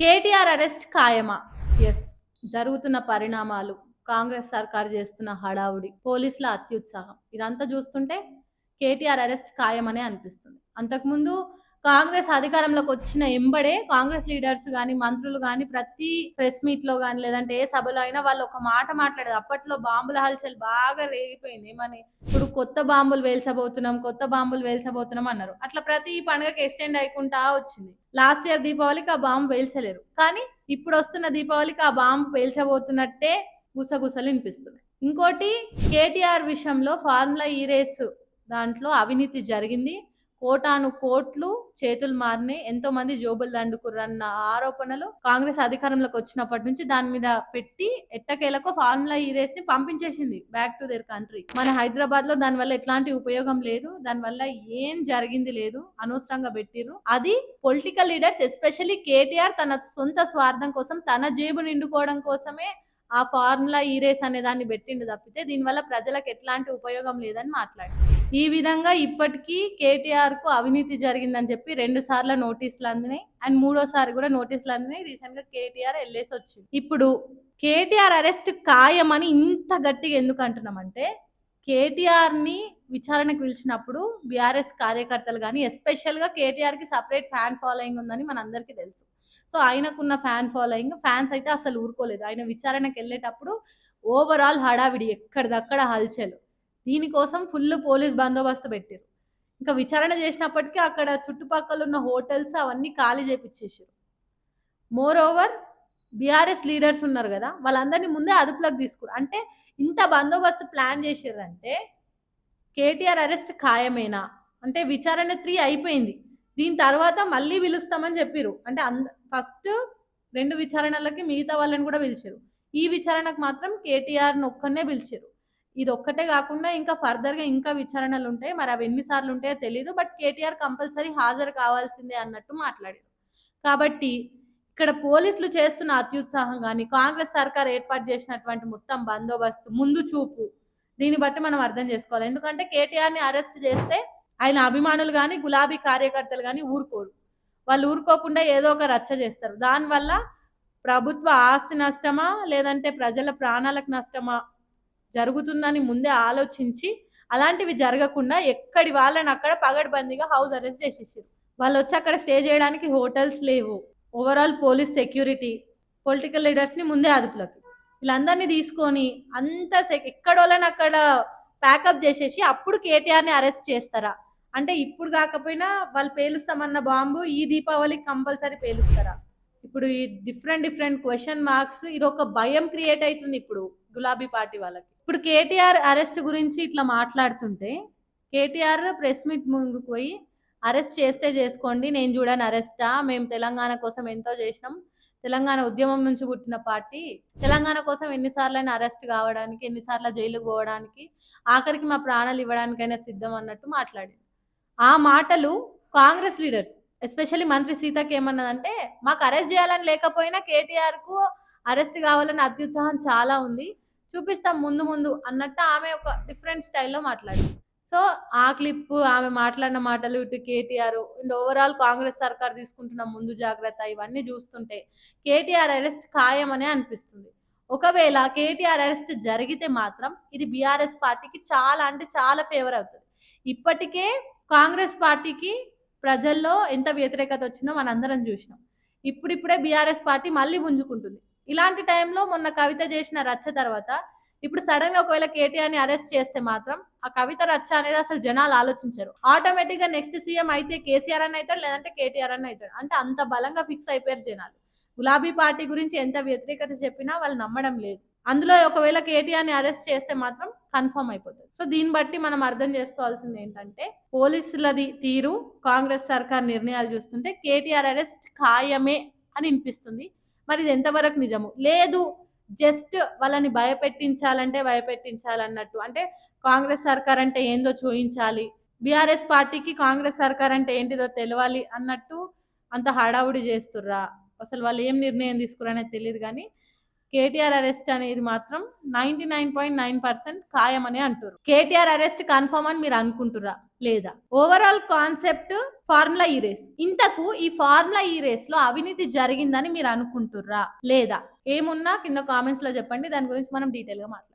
KTR arrest ఖాయమా? Yes జరుగుతున్న పరిణామాలు కాంగ్రెస్ సర్కార్ చేస్తున్న హడావుడి పోలీసుల అత్యుత్సాహం ఇదంతా చూస్తుంటే కేటీఆర్ అరెస్ట్ ఖాయమనే అనిపిస్తుంది. అంతకుముందు కాంగ్రెస్ అధికారంలోకి వచ్చిన ఎంబడే కాంగ్రెస్ లీడర్స్ కానీ మంత్రులు కానీ ప్రతి ప్రెస్ మీట్లో కానీ లేదంటే ఏ సభలో అయినా వాళ్ళు ఒక మాట మాట్లాడేది అప్పట్లో బాంబుల హల్చల్ బాగా రేగిపోయింది. ఏమని? ఇప్పుడు కొత్త బాంబులు వేల్చబోతున్నాం కొత్త బాంబులు వేల్చబోతున్నాం అన్నారు. అట్లా ప్రతి పండుగకి ఎక్స్టెండ్ అయ్యకుండా వచ్చింది. లాస్ట్ ఇయర్ దీపావళికి ఆ బాంబు వేల్చలేరు. కానీ ఇప్పుడు వస్తున్న దీపావళికి ఆ బాంబు పేల్చబోతున్నట్టే గుసగుసలు వినిపిస్తున్నాయి. ఇంకోటి కేటీఆర్ విషయంలో ఫార్ములా ఈ రేస్ దాంట్లో అవినీతి జరిగింది. కోటాను కోట్లు చేతులు మారినాయి. ఎంతో మంది జోబులు దండుకుర్రన్న ఆరోపణలు కాంగ్రెస్ అధికారంలోకి వచ్చినప్పటి నుంచి దాని మీద పెట్టి ఎట్టకేలకు ఫార్ములా ఈ రేస్ని పంపించేసింది. బ్యాక్ టు దేర్ కంట్రీ మన హైదరాబాద్లో దాని వల్ల ఎట్లాంటి ఉపయోగం లేదు. దాని వల్ల ఏం జరిగింది లేదు. అనవసరంగా పెట్టిర్రు. అది పొలిటికల్ లీడర్స్ ఎస్పెషల్లీ కేటీఆర్ తన సొంత స్వార్థం కోసం తన జేబు నిండుకోవడం కోసమే ఆ ఫార్ములా ఈ రేస్ అనే దాన్ని పెట్టిండు తప్పితే దీనివల్ల ప్రజలకు ఎట్లాంటి ఉపయోగం లేదని మాట్లాడారు ఈ విధంగా ఇప్పటికీ కేటీఆర్కు అవినీతి జరిగిందని చెప్పి రెండు సార్లు నోటీసులు అందినాయి. అండ్ మూడోసారి కూడా నోటీసులు అందినాయి. రీసెంట్గా కేటీఆర్ వెళ్ళేసి వచ్చింది. ఇప్పుడు కేటీఆర్ అరెస్ట్ ఖాయమని ఇంత గట్టిగా ఎందుకు అంటున్నామంటే కేటీఆర్ని విచారణకు పిలిచినప్పుడు బీఆర్ఎస్ కార్యకర్తలు కానీ ఎస్పెషల్గా కేటీఆర్కి సపరేట్ ఫ్యాన్ ఫాలోయింగ్ ఉందని మనందరికీ తెలుసు. సో ఆయనకున్న ఫ్యాన్ ఫాలోయింగ్ ఫ్యాన్స్ అయితే అసలు ఊరుకోలేదు. ఆయన విచారణకు వెళ్ళేటప్పుడు ఓవరాల్ హడావిడి ఎక్కడిదక్కడ హల్చల్. దీనికోసం ఫుల్ పోలీస్ బందోబస్తు పెట్టారు ఇంకా విచారణ చేసినప్పటికీ అక్కడ చుట్టుపక్కల ఉన్న హోటల్స్ అవన్నీ ఖాళీ చేపించేసారు మోర్ ఓవర్ బీఆర్ఎస్ లీడర్స్ ఉన్నారు కదా వాళ్ళందరినీ ముందే అదుపులోకి తీసుకురు. అంటే ఇంత బందోబస్తు ప్లాన్ చేసారంటే కేటీఆర్ అరెస్ట్ ఖాయమేనా? అంటే విచారణ త్రీ అయిపోయింది. దీని తర్వాత మళ్ళీ పిలుస్తామని చెప్పిరు అంటే అంద ఫస్ట్ రెండు విచారణలకి మిగతా వాళ్ళని కూడా పిలిచారు ఈ విచారణకు మాత్రం కేటీఆర్ను ఒక్కనే పిలిచారు ఇది ఒక్కటే కాకుండా ఇంకా ఫర్దర్గా ఇంకా విచారణలు ఉంటాయి మరి అవి ఎన్నిసార్లు ఉంటాయో తెలియదు బట్ కేటీఆర్ కంపల్సరీ హాజరు కావాల్సిందే అన్నట్టు మాట్లాడారు. కాబట్టి ఇక్కడ పోలీసులు చేస్తున్న అత్యుత్సాహం కానీ కాంగ్రెస్ సర్కార్ ఏర్పాటు చేసినటువంటి మొత్తం బందోబస్తు ముందు చూపు దీన్ని బట్టి మనం అర్థం చేసుకోవాలి. ఎందుకంటే కేటీఆర్ని అరెస్ట్ చేస్తే ఆయన అభిమానులు కానీ గులాబీ కార్యకర్తలు కానీ ఊరుకోరు. వాళ్ళు ఊరుకోకుండా ఏదో ఒక రచ్చ చేస్తారు. దానివల్ల ప్రభుత్వ ఆస్తి నష్టమా లేదంటే ప్రజల ప్రాణాలకు నష్టమా జరుగుతుందని ముందే ఆలోచించి అలాంటివి జరగకుండా ఎక్కడి వాళ్ళని అక్కడ పగడబందీగా హౌస్ అరెస్ట్ చేసేసారు. వాళ్ళు వచ్చి అక్కడ స్టే చేయడానికి హోటల్స్ లేవు. ఓవరాల్ పోలీస్ సెక్యూరిటీ పొలిటికల్ లీడర్స్ని ముందే అదుపులోకి. వీళ్ళందరినీ తీసుకొని అంత ఎక్కడోళ్ళని అక్కడ ప్యాకప్ చేసేసి అప్పుడు కేటీఆర్ని అరెస్ట్ చేస్తారా? అంటే ఇప్పుడు కాకపోయినా వాళ్ళు పేలుస్తామన్న బాంబు ఈ దీపావళికి కంపల్సరీ పేలుస్తారా? ఇప్పుడు ఈ డిఫరెంట్ డిఫరెంట్ క్వశ్చన్ మార్క్స్ ఇది ఒక భయం క్రియేట్ అవుతుంది ఇప్పుడు గులాబీ పార్టీ వాళ్ళకి. ఇప్పుడు కేటీఆర్ అరెస్ట్ గురించి ఇట్లా మాట్లాడుతుంటే కేటీఆర్ ప్రెస్ మీట్ ముందుకు పోయి అరెస్ట్ చేస్తే చేసుకోండి నేను చూడని అరెస్టా మేము తెలంగాణ కోసం ఎంతో చేసినాం తెలంగాణ ఉద్యమం నుంచి పుట్టిన పార్టీ తెలంగాణ కోసం ఎన్నిసార్లైనా అరెస్ట్ కావడానికి ఎన్నిసార్లు జైలుకు పోవడానికి ఆఖరికి మా ప్రాణాలు ఇవ్వడానికైనా సిద్ధం అన్నట్టు మాట్లాడింది. ఆ మాటలు కాంగ్రెస్ లీడర్స్ ఎస్పెషల్లీ మంత్రి సీతకి ఏమన్నదంటే మాకు అరెస్ట్ చేయాలని లేకపోయినా కేటీఆర్కు అరెస్ట్ కావాలని అత్యుత్సాహం చాలా ఉంది చూపిస్తాం ముందు ముందు అన్నట్టు ఆమె ఒక డిఫరెంట్ స్టైల్లో మాట్లాడింది. సో ఆ క్లిప్ ఆమె మాట్లాడిన మాటలు ఇటు కేటీఆర్ అండ్ ఓవరాల్ కాంగ్రెస్ సర్కార్ తీసుకుంటున్న ముందు జాగ్రత్త ఇవన్నీ చూస్తుంటే కేటీఆర్ అరెస్ట్ ఖాయమనే అనిపిస్తుంది. ఒకవేళ కేటీఆర్ అరెస్ట్ జరిగితే మాత్రం ఇది బీఆర్ఎస్ పార్టీకి చాలా అంటే చాలా ఫేవర్ అవుతుంది. ఇప్పటికే కాంగ్రెస్ పార్టీకి ప్రజల్లో ఎంత వ్యతిరేకత వచ్చిందో మనందరం చూసినాం. ఇప్పుడిప్పుడే బీఆర్ఎస్ పార్టీ మళ్ళీ పుంజుకుంటుంది. ఇలాంటి టైంలో మొన్న కవిత చేసిన రచ్చ తర్వాత ఇప్పుడు సడన్గా ఒకవేళ కేటీఆర్ని అరెస్ట్ చేస్తే మాత్రం ఆ కవిత రచ్చ అనేది అసలు జనాలు ఆలోచించరు. ఆటోమేటిక్గా నెక్స్ట్ సీఎం అయితే కేసీఆర్ అని అవుతాడు లేదంటే కేటీఆర్ అని అవుతాడు. అంటే అంత బలంగా ఫిక్స్ అయిపోయారు జనాలు. గులాబీ పార్టీ గురించి ఎంత వ్యతిరేకత చెప్పినా వాళ్ళు నమ్మడం లేదు. అందులో ఒకవేళ కేటీఆర్ని అరెస్ట్ చేస్తే మాత్రం కన్ఫర్మ్ అయిపోతుంది సో దీన్ని బట్టి మనం అర్థం చేసుకోవాల్సింది ఏంటంటే పోలీసులది తీరు కాంగ్రెస్ సర్కార్ నిర్ణయాలు చూస్తుంటే కేటీఆర్ అరెస్ట్ ఖాయమే అని వినిపిస్తుంది మరి ఇది ఎంతవరకు నిజము? లేదు జస్ట్ వాళ్ళని భయపెట్టించాలంటే భయపెట్టించాలన్నట్టు. అంటే కాంగ్రెస్ సర్కార్ అంటే ఏందో చూయించాలి. బీఆర్ఎస్ పార్టీకి కాంగ్రెస్ సర్కార్ అంటే ఏంటిదో తెలవాలి అన్నట్టు అంత హడావుడి చేస్తుర్రా. అసలు వాళ్ళు ఏం నిర్ణయం తీసుకురనేది తెలియదు కానీ కేటీఆర్ అరెస్ట్ అనేది మాత్రం ninety nine point nine percent ఖాయమని అంటారు కేటీఆర్ అరెస్ట్ కన్ఫర్మ్ అని మీరు అనుకుంటురా లేదా? ఓవరాల్ కాన్సెప్ట్ ఫార్ములా ఈ రేస్ ఇంతకు ఈ ఫార్ములా ఈ రేస్లో అవినీతి జరిగిందని మీరు అనుకుంటుర్రా? లేదా? ఏమున్నా? కింద కామెంట్స్లో చెప్పండి. దాని గురించి మనం డీటెయిల్గా మాట్లాడదాం.